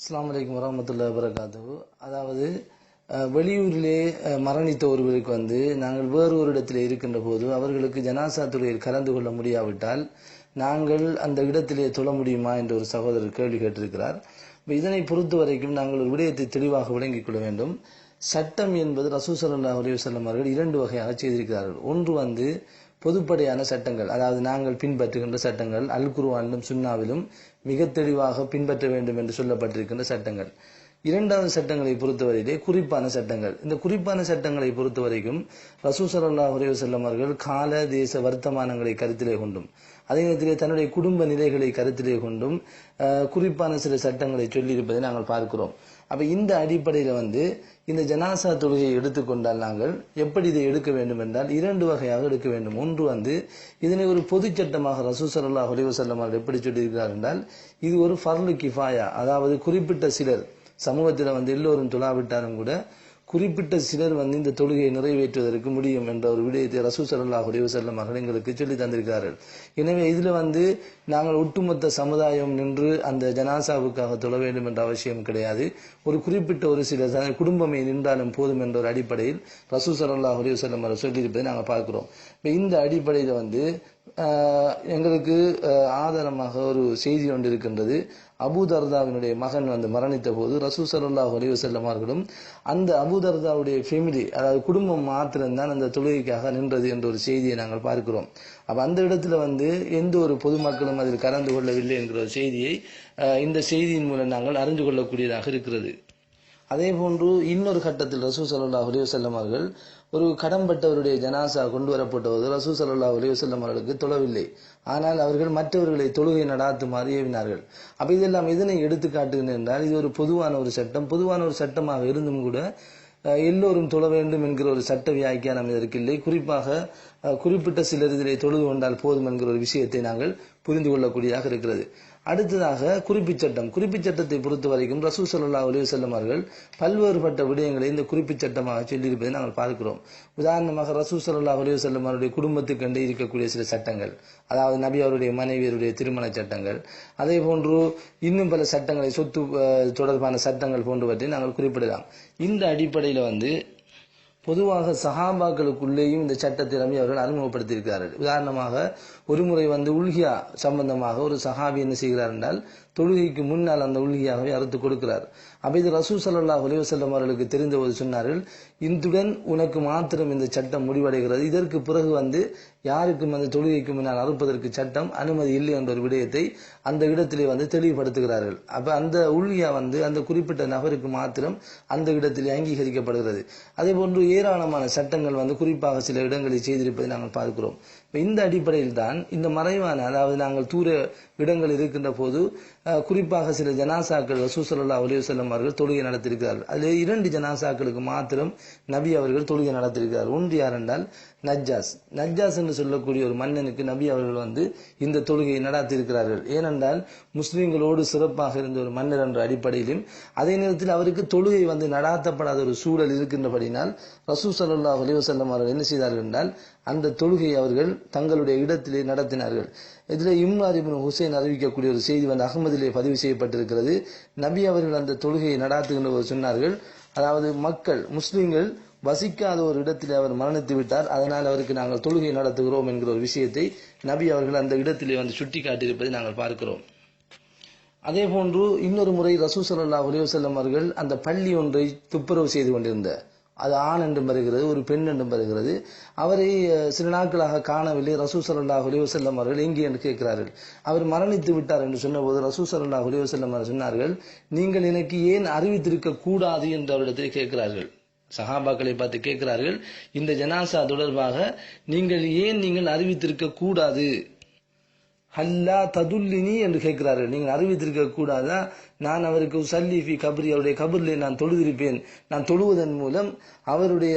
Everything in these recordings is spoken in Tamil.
அஸ்லாம் வலைக்கம் வரமத்துல்லா வரகாத்து அதாவது வெளியூரிலே மரணித்த ஒருவருக்கு வந்து நாங்கள் வேறு ஒரு இடத்தில் இருக்கின்ற போது அவர்களுக்கு ஜனாசா தொழுகையில் கலந்து கொள்ள முடியாவிட்டால் நாங்கள் அந்த இடத்திலே தொழ முடியுமா என்று ஒரு சகோதரர் கேள்வி கேட்டிருக்கிறார். இதனை பொறுத்த வரைக்கும் நாங்கள் ஒரு விடயத்தை தெளிவாக விளங்கிக் கொள்ள வேண்டும். சட்டம் என்பது ரசூசல்லா அலி வல்லம் அவர்கள் இரண்டு வகையாக செய்திருக்கிறார்கள். ஒன்று வந்து பொதுப்படையான சட்டங்கள் அதாவது நாங்கள் பின்பற்றுகின்ற சட்டங்கள் அல் குருவானிலும் சுன்னாவிலும் மிக தெளிவாக பின்பற்ற வேண்டும் என்று சொல்லப்பட்டிருக்கின்ற சட்டங்கள். இரண்டாவது சட்டங்களை பொறுத்தவரையிலே குறிப்பான சட்டங்கள். இந்த குறிப்பான சட்டங்களை பொறுத்தவரைக்கும் ரசூ ஸல்லல்லாஹு அலைஹி செல்லும் அவர்கள் கால தேச வர்த்தமானங்களை கருத்திலே கொண்டும் அதே நேரத்திலே தன்னுடைய குடும்ப நிலைகளை கருத்திலே கொண்டும் குறிப்பான சில சட்டங்களை சொல்லியிருப்பதை நாங்கள் பார்க்கிறோம். அப்ப இந்த அடிப்படையில வந்து இந்த ஜனாசா தொழுகையை எடுத்துக்கொண்டால் நாங்கள் எப்படி இதை எடுக்க வேண்டும் என்றால் இரண்டு வகையாக எடுக்க வேண்டும். ஒன்று வந்து இதனை ஒரு பொதுச்சட்டமாக சட்டமாக ஹொலிவசல்லம் அவர்கள் எப்படி சொல்லியிருக்கிறார் என்றால் இது ஒரு ஃபர்லு கிஃபாயா அதாவது குறிப்பிட்ட சிலர் சமூகத்தில் வந்து எல்லோரும் துளாவிட்டாலும் கூட குறிப்பிட்ட சிலர் வந்து இந்த தொழுகையை நிறைவேற்றுவதற்கு முடியும் என்ற ஒரு விடயத்தை ரசூ ஸல்லல்லாஹு உடைய வஸல்லம் அவர்கள் எங்களுக்கு சொல்லி தந்திருக்கிறார்கள். எனவே இதுல வந்து நாங்கள் ஒட்டுமொத்த சமுதாயம் நின்று அந்த ஜனாசாவுக்காக தொழ வேண்டும் என்ற அவசியம் கிடையாது. ஒரு குறிப்பிட்ட ஒரு சில குடும்பமே நின்றாலும் போதும் என்ற ஒரு அடிப்படையில் ரசூ ஸல்லல்லாஹு உடைய வஸல்லம் அவர்கள் சொல்லியிருப்பதை நாங்கள் பார்க்கிறோம். இப்போ இந்த அடிப்படையில் வந்து எங்களுக்கு ஆதாரமாக ஒரு செய்தி ஒன்று இருக்கின்றது அபுதர்தாவினுடைய மகன் வந்து மரணித்த போது ரசூ சல்லாஹ் அலைஹி வஸல்லம் அவர்களும் அந்த அபுதர்தாவுடைய ஃபேமிலி அதாவது குடும்பம் மாத்திரம்தான் அந்த தொழுகைக்காக நின்றது என்ற ஒரு செய்தியை நாங்கள் பார்க்கிறோம். அப்போ அந்த இடத்துல வந்து எந்த ஒரு பொதுமக்களும் அதில் கலந்து கொள்ளவில்லை என்கிற ஒரு செய்தியை இந்த செய்தியின் மூலம் நாங்கள் அறிந்து கொள்ளக்கூடியதாக இருக்கிறது. அதே போன்று இன்னொரு கட்டத்தில் ரசூ சல்லா அலைஹி வஸல்லம் அவர்கள் ஒரு கடம்பட்டவருடைய ஜனாசா கொண்டு வரப்பட்டபோது ரசூ சல்லா அலைஹி வஸல்லம் அவர்களுக்கு தொழவில்லை. ஆனால் அவர்கள் மற்றவர்களை தொழுகை நடாத்துமாறு ஏவினார்கள். அப்ப இதெல்லாம் இதனை எடுத்து காட்டுகிறேன் என்றால் இது ஒரு பொதுவான ஒரு சட்டம். பொதுவான ஒரு சட்டமாக இருந்தும் கூட எல்லோரும் தொழ வேண்டும் என்கிற ஒரு சட்ட வியாக்கியானம் இதற்கு இல்லை. குறிப்பாக குறிப்பிட்ட சிலர் இதிலே தொழுது கொண்டால் போதும் என்கிற ஒரு விஷயத்தை நாங்கள் புரிந்து கொள்ளக்கூடியதாக இருக்கிறது. அடுத்ததாக குறிப்புச் சட்டம். குறிப்புச் சட்டத்தை பொறுத்த வரைக்கும் ரசூ சல்லா அலைஹி செல்லமார்கள் பல்வேறுபட்ட விடயங்களை இந்த குறிப்பிச் சட்டமாக சொல்லியிருப்பதை நாங்கள் பார்க்கிறோம். உதாரணமாக ரசூ சல்லா அலைஹி செல்லமாருடைய அவருடைய குடும்பத்துக்கண்டே இருக்கக்கூடிய சில சட்டங்கள் அதாவது நபி அவருடைய மனைவியருடைய திருமண சட்டங்கள் அதே போன்று இன்னும் பல சட்டங்களை சொத்து தொடர்பான சட்டங்கள் போன்றவற்றை நாங்கள் குறிப்பிடலாம். இந்த அடிப்படையில் வந்து பொதுவாக சஹாபாக்களுக்குள்ளேயும் இந்த சட்டத்திறமை அவர்கள் அறிமுகப்படுத்தியிருக்கிறார்கள். உதாரணமாக ஒரு முறை வந்து உல்கியா சம்பந்தமாக ஒரு சஹாபி என்ன செய்கிறார் என்றால் தொழுகைக்கு முன்னால் அந்த உல்கியாவை அறுத்து கொடுக்கிறார். அப்ப இது ரசூ ஸல்லல்லாஹு அலைஹி அவர்களுக்கு தெரிந்தபோது சொன்னார்கள் இந்துடன் உனக்கு மாத்திரம் இந்த சட்டம் முடிவடைகிறது. இதற்கு பிறகு வந்து யாருக்கும் அந்த தொழுகைக்கு முன்னால் அறுப்பதற்கு சட்டம் அனுமதி இல்லை என்ற ஒரு விடயத்தை அந்த இடத்திலே வந்து தெளிவுபடுத்துகிறார்கள். அப்ப அந்த உள்கியா வந்து அந்த குறிப்பிட்ட நபருக்கு மாத்திரம் அந்த இடத்திலே அங்கீகரிக்கப்படுகிறது. அதே போன்று ஏராளமான சட்டங்கள் வந்து குறிப்பாக சில இடங்களில் செய்திருப்பதை நாங்கள் பார்க்கிறோம். இந்த அடிப்படையில் தான் இந்த மறைவான அதாவது நாங்கள் தூர இடங்கள் இருக்கின்ற போது குறிப்பாக சில ஜனாசாக்கள் ரசூ ஸல்லல்லாஹு அவர்கள் தொழுகை நடத்தியிருக்கிறார்கள். அதில் இரண்டு ஜனாசாக்களுக்கு மாத்திரம் நபி அவர்கள் தொழுகை நடத்தியிருக்கிறார் ஒன்று யார் என்றால் நஜ்ஜாஸ். நஜ்ஜாஸ் என்று சொல்லக்கூடிய ஒரு மன்னனுக்கு நபி அவர்கள் வந்து இந்த தொழுகையை நடாத்திருக்கிறார்கள். ஏனென்றால் முஸ்லீம்களோடு சிறப்பாக இருந்த ஒரு மன்னர் என்ற அடிப்படையிலும் அதே நேரத்தில் அவருக்கு தொழுகை வந்து நடாத்தப்படாத ஒரு சூழல் இருக்கின்றபடினால் ரசூ சல்லா அலிவசல்லம் அவர்கள் என்ன செய்தார்கள் என்றால் அந்த தொழுகையை அவர்கள் தங்களுடைய இடத்திலே நடத்தினார்கள். இதில் இம்ரார் இப்னு ஹுசைன் அறிவிக்கக்கூடிய ஒரு செய்தி வந்து அகமதிலே பதிவு செய்யப்பட்டிருக்கிறது. நபி அவர்கள் அந்த தொழுகையை நடாத்துகின்ற போது சொன்னார்கள் அதாவது மக்கள் முஸ்லீம்கள் வசிக்காத ஒரு இடத்திலே அவர் மரணித்து விட்டார். அதனால் அவருக்கு நாங்கள் தொழுகை நடத்துகிறோம் என்கிற ஒரு விஷயத்தை நபி அவர்கள் அந்த இடத்திலே வந்து சுட்டி காட்டியிருப்பதை நாங்கள் பார்க்கிறோம். அதே போன்று இன்னொரு முறை ரசூ சல்லா அலைஹி அவர்கள் அந்த பள்ளி ஒன்றை துப்புரவு செய்து கொண்டிருந்த அது ஆண் என்றும் வருகிறது ஒரு பெண் என்றும் வருகிறது. அவரை சில நாட்களாக காணவில்லை. ரசூ ஸல்லல்லாஹு ஹுலிவசல்லம் அவர்கள் எங்கே என்று கேட்கிறார்கள். அவர் மரணித்து விட்டார் என்று சொன்னபோது ரசூ ஸல்லல்லாஹு ஹுலிவசல்லம் அவர்கள் சொன்னார்கள் நீங்கள் எனக்கு ஏன் அறிவித்திருக்க கூடாது? என்று அவரிடத்தில் கேட்கிறார்கள். சஹாபாக்களை பார்த்து கேட்கிறார்கள் இந்த ஜனாசா தொடர்பாக நீங்கள் ஏன் நீங்கள் அறிவித்திருக்க கூடாது? ஹல்லா ததுல்லினி என்று கேட்கிறார்கள். நீங்கள் அறிவித்திருக்க கூடாதா? நான் அவருக்கு சல்லிஃபி கபரி அவருடைய கபரிலே நான் தொழுதிருப்பேன். நான் தொழுவதன் மூலம் அவருடைய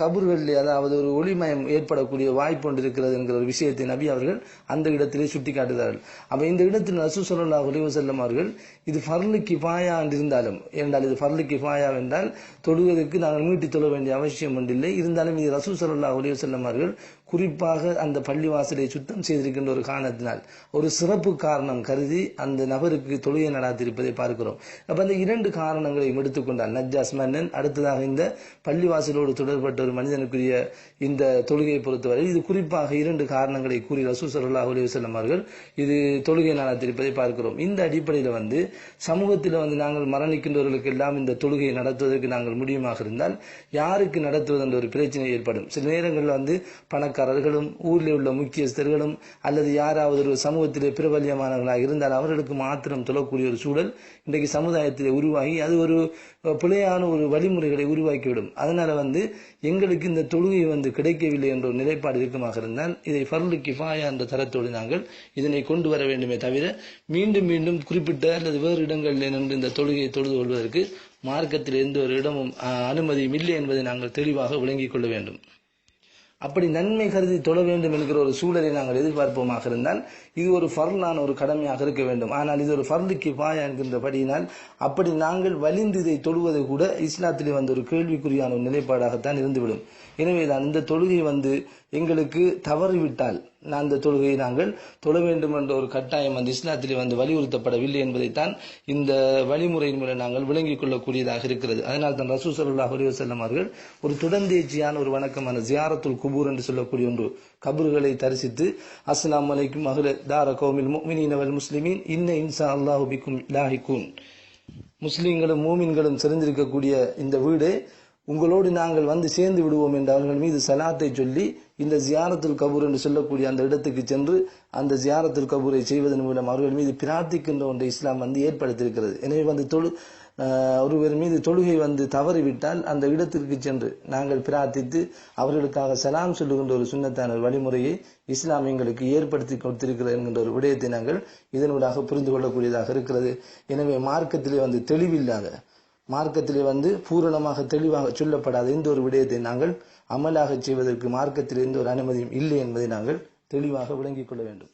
கபர்களிலே அதாவது ஒரு ஒளிமயம் ஏற்படக்கூடிய வாய்ப்பு ஒன்று இருக்கிறது என்கிற ஒரு விஷயத்தை நபி அவர்கள் அந்த இடத்திலே சுட்டி காட்டுகிறார்கள் அப்ப இந்த இடத்தில் ரசூ ஸல்லல்லாஹு அலைஹி அவர்கள் இது ஃபர்லு கிஃபாயா இருந்தாலும் என்றால் இது ஃபர்லு கிஃபாயா என்றால் தொழுவதற்கு நாங்கள் மீட்டி தொழ வேண்டிய அவசியம் ஒன்றில்லை. இருந்தாலும் இது ரசூ ஸல்லல்லாஹு அலைஹி அவர்கள் குறிப்பாக அந்த பள்ளிவாசலை சுத்தம் செய்திருக்கின்ற ஒரு காரணத்தினால் ஒரு சிறப்பு காரணம் கருதி அந்த நபருக்கு தொழுகை நடாத்திருப்பதை பார்க்கிறோம். அப்ப அந்த இரண்டு காரணங்களையும் எடுத்துக்கொண்டால் நஜாஸ் மன்னன் அடுத்ததாக இந்த பள்ளிவாசலோடு தொடர்பட்ட ஒரு மனிதனுக்குரிய இந்த தொழுகையை பொறுத்தவரை இது குறிப்பாக இரண்டு காரணங்களை கூறி ரசூ சல்லா அலைஹி அவர்கள் இது தொழுகை நடத்திருப்பதை பார்க்கிறோம். இந்த அடிப்படையில் வந்து சமூகத்தில் வந்து நாங்கள் மரணிக்கின்றவர்களுக்கு எல்லாம் இந்த தொழுகையை நடத்துவதற்கு நாங்கள் முடியுமாக இருந்தால் யாருக்கு நடத்துவது என்ற ஒரு பிரச்சனை ஏற்படும். சில நேரங்களில் வந்து பணக்காரர்களும் ஊரில் உள்ள முக்கியஸ்தர்களும் அல்லது யாராவது ஒரு சமூகத்திலே பிரபல்யமானவர்களாக இருந்தால் அவர்களுக்கு மாத்திரம் தொழக்கூடிய ஒரு சூழல் இன்றைக்கு சமுதாயத்திலே உருவாகி அது ஒரு பிழையான ஒரு வழிமுறைகளை உருவாக்கிவிடும். அதனால வந்து எங்களுக்கு இந்த தொழுகை வந்து கிடைக்கவில்லை என்ற ஒரு நிலைப்பாடு இருக்குமாக இருந்தால் இதை ஃபர்லு கிஃபாயா என்ற தரத்தோடு நாங்கள் இதனை கொண்டு வர வேண்டுமே தவிர மீண்டும் மீண்டும் குறிப்பிட்ட அல்லது வேறு இடங்களில் நின்று இந்த தொழுகையை தொழுது கொள்வதற்கு மார்க்கத்தில் எந்த ஒரு இடமும் அஹ், அனுமதியும் இல்லை என்பதை நாங்கள் தெளிவாக விளங்கிக் கொள்ள வேண்டும். அப்படி நன்மை கருதி தொழ வேண்டும் என்கிற ஒரு சூழலை நாங்கள் எதிர்பார்ப்போமாக இருந்தால் இது ஒரு ஃபர்லான ஒரு கடமையாக இருக்க வேண்டும். ஆனால் இது ஒரு ஃபர்லு என்கின்ற என்கின்றபடியினால் அப்படி நாங்கள் வலிந்து இதை தொழுவது கூட இஸ்லாத்திலே வந்து ஒரு கேள்விக்குறியான ஒரு நிலைப்பாடாகத்தான் இருந்துவிடும். எனவே தான் இந்த தொழுகை வந்து எங்களுக்கு தவறிவிட்டால் அந்த தொழுகையை நாங்கள் தொழ வேண்டும் என்ற ஒரு கட்டாயம் அந்த இஸ்லாத்திலே வந்து வலியுறுத்தப்படவில்லை என்பதைத்தான் இந்த வழிமுறையின் மூலம் நாங்கள் விளங்கிக் கொள்ளக்கூடியதாக இருக்கிறது. அதனால் தான் ரசூ சல்லா அலி அவர்கள் ஒரு துடந்தேச்சியான ஒரு வணக்கமான ஜியாரத்துல் குபூர் என்று சொல்லக்கூடிய ஒன்று கபூர்களை தரிசித்து அஸ்லாம் அலைக்கும் அஹ்ல தார கோமில் முஃமினீன வல் முஸ்லிமீன் இன்ன இன்சா அல்லாஹுபிக்கும் லாஹிகூன். முஸ்லீம்களும் மூமின்களும் சிறந்திருக்கக்கூடிய இந்த வீடு உங்களோடு நாங்கள் வந்து சேர்ந்து விடுவோம் என்று அவர்கள் மீது சலாத்தை சொல்லி இந்த ஜியாரத்துல் கபூர் என்று சொல்லக்கூடிய அந்த இடத்துக்கு சென்று அந்த ஜியாரத்துல் கபூரை செய்வதன் மூலம் அவர்கள் மீது பிரார்த்திக்கின்ற ஒன்றை இஸ்லாம் வந்து ஏற்படுத்தியிருக்கிறது. எனவே வந்து தொழு ஒருவர் மீது தொழுகை வந்து தவறிவிட்டால் அந்த இடத்திற்கு சென்று நாங்கள் பிரார்த்தித்து அவர்களுக்காக சலாம் சொல்லுகின்ற ஒரு சுண்ணத்தான வழிமுறையை இஸ்லாம் எங்களுக்கு ஏற்படுத்தி கொடுத்திருக்கிறது என்கின்ற ஒரு விடயத்தை நாங்கள் இதனூடாக புரிந்து கொள்ளக்கூடியதாக இருக்கிறது. எனவே மார்க்கத்திலே வந்து தெளிவில்லாத மார்க்கத்திலே வந்து பூரணமாக தெளிவாக சொல்லப்படாத இந்த ஒரு விடயத்தை நாங்கள் அமலாகச் செய்வதற்கு மார்க்கத்தில் எந்த ஒரு அனுமதியும் இல்லை என்பதை நாங்கள் தெளிவாக விளங்கிக் கொள்ள வேண்டும்.